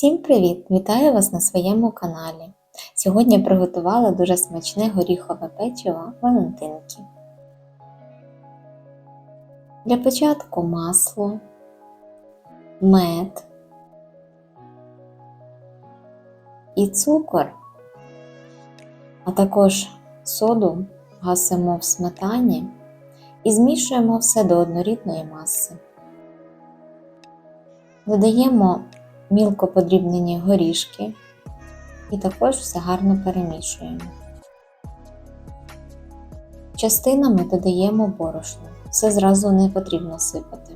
Всім привіт! Вітаю вас на своєму каналі. Сьогодні приготувала дуже смачне горіхове печиво Валентинки. Для початку масло, мед і цукор, а також соду гасимо в сметані і змішуємо все до однорідної маси. Додаємо мілко подрібнені горішки і також все гарно перемішуємо. Частинами додаємо борошно. Все зразу не потрібно сипати,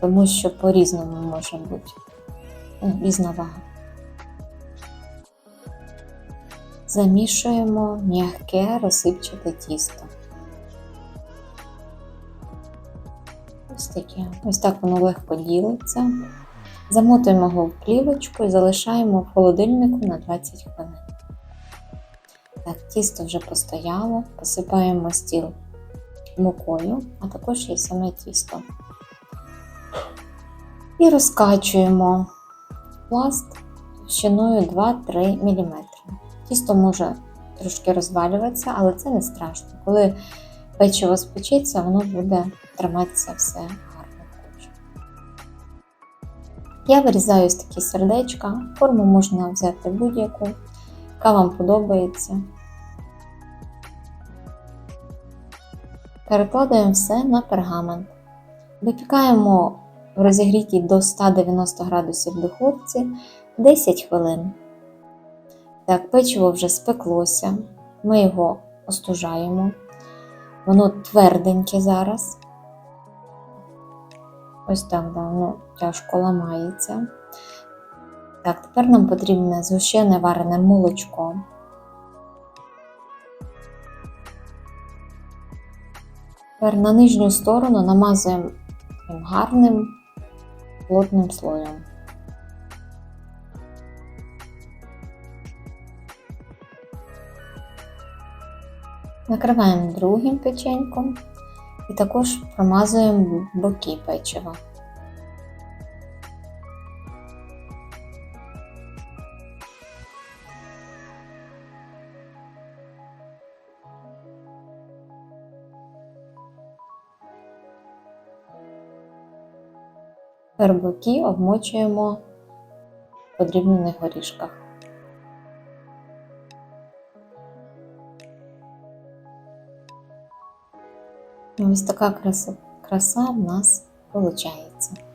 тому що по-різному може бути ну, різна вага. Замішуємо м'яке розсипчате тісто. Ось таке. Ось так воно легко ділиться. Замотуємо його в плівочку і залишаємо в холодильнику на 20 хвилин. Так, тісто вже постояло, посипаємо стіл мукою, а також і саме тісто. І розкачуємо пласт товщиною 2-3 мм. Тісто може трошки розвалюватися, але це не страшно. Коли печиво спечеться, воно буде триматися все. Я вирізаю ось такі сердечка, форму можна взяти будь-яку, яка вам подобається. Перекладаємо все на пергамент. Випікаємо в розігрітій до 190 градусів духовці 10 хвилин. Так, печиво вже спеклося, ми його остужаємо. Воно тверденьке зараз. Ось так давно тяжко ламається. Так, тепер нам потрібне згущене варене молочко. Тепер на нижню сторону намазуємо гарним плотним слоєм. Накриваємо другим печеньком і також промазуємо боки печива. Тепер боки обмочуємо в подрібнених горішках. Ось така краса, краса в нас виходить.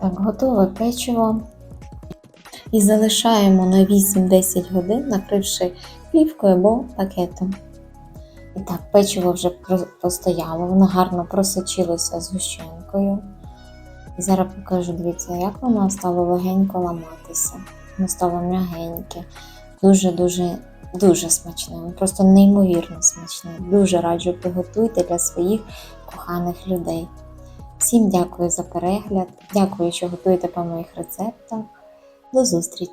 Так, готове печиво. І залишаємо на 8-10 годин, накривши плівкою або пакетом. І так, печиво вже постояло, воно гарно просочилося з гущенкою. І зараз покажу, дивіться, як воно стало легенько ламатися. Воно стало м'ягеньке, дуже-дуже дуже смачне, просто неймовірно смачне. Дуже раджу приготуйте для своїх коханих людей. Всім дякую за перегляд. Дякую, що готуєте по моїх рецептах. До зустрічі!